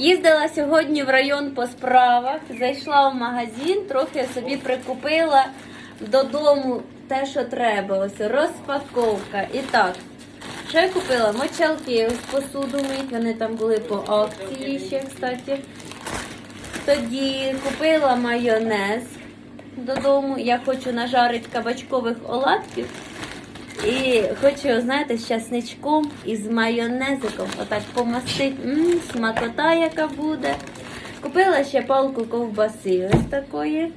Їздила сьогодні в район по справах, зайшла в магазин, трохи собі прикупила додому те, що треба. Ось розпаковка. І так, що я купила? Мочалки ось посуду мить, вони там були по акції ще, кстати. Тоді купила майонез додому. Я хочу нажарити кабачкових оладків. І хочу, знаєте, з часничком і з майонезиком отак помастити. Мм, смакота яка буде. Купила ще палку ковбаси ось такої.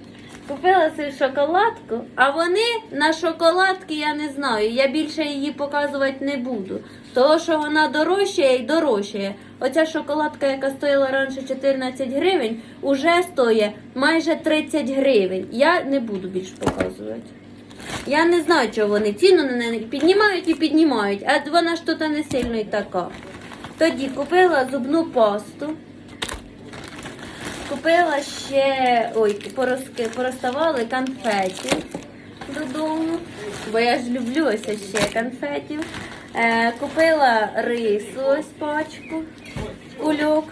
Купила цю шоколадку, а вони на шоколадки я не знаю. Я більше її показувати не буду. Того, що вона дорожчає і дорожчає. Оця шоколадка, яка стоїла раніше 14 гривень, уже стоїть майже 30 гривень. Я не буду більше показувати. Я не знаю, чого вони ціну на неї піднімають і піднімають, а вона ж тут не сильно і така. Тоді купила зубну пасту. Купила ще ой, порозки, пороставали конфеті додому, бо я ж люблю ще конфетів. Е, купила рису ось пачку, кульок.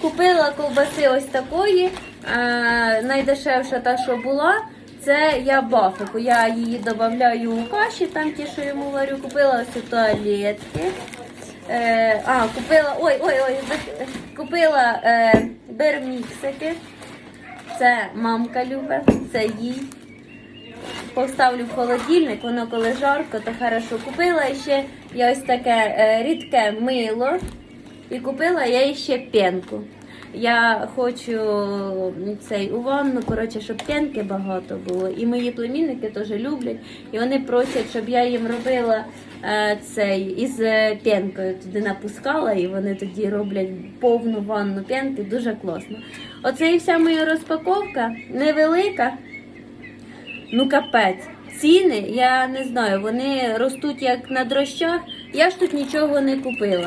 Купила ковбаси ось такої. Е, найдешевша та, що була, це я бафику. Я її додаю у каші, там ті, що йому варю. Купила ось туалетки. Е, а, купила. Ой, ой, ой, купила е, берміксики. Це мамка любить, це їй. Поставлю в холодильник, воно коли жарко, то хорошо. Купила ще я ось таке е, рідке мило. І купила я ще пенку. Я хочу цей у ванну, коротше, щоб пенки багато було. І мої племінники теж люблять. І вони просять, щоб я їм робила е, цей із е, пенкою туди напускала, і вони тоді роблять повну ванну пенки. Дуже класно. Оце і вся моя розпаковка невелика. Ну капець. Ціни, я не знаю, вони ростуть як на дрощах. Я ж тут нічого не купила.